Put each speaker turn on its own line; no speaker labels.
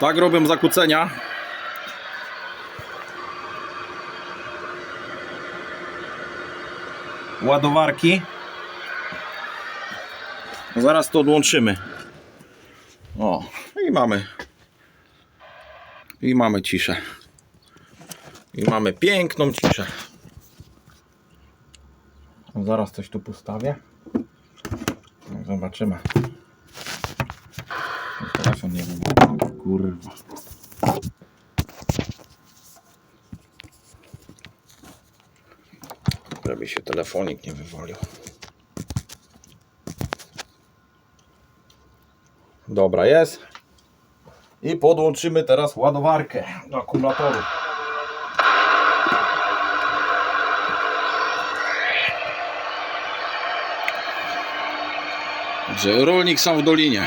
Tak robią zakłócenia. Ładowarki. Zaraz to odłączymy. O, i mamy. I mamy ciszę. I mamy piękną ciszę. Zaraz coś tu postawię. No, Zobaczymy. Telefon nie wiem. Kurwa. Żeby się telefonik nie wywalił. Dobra, jest. I podłączymy teraz ładowarkę do akumulatoru. Że rolnik sam w dolinie.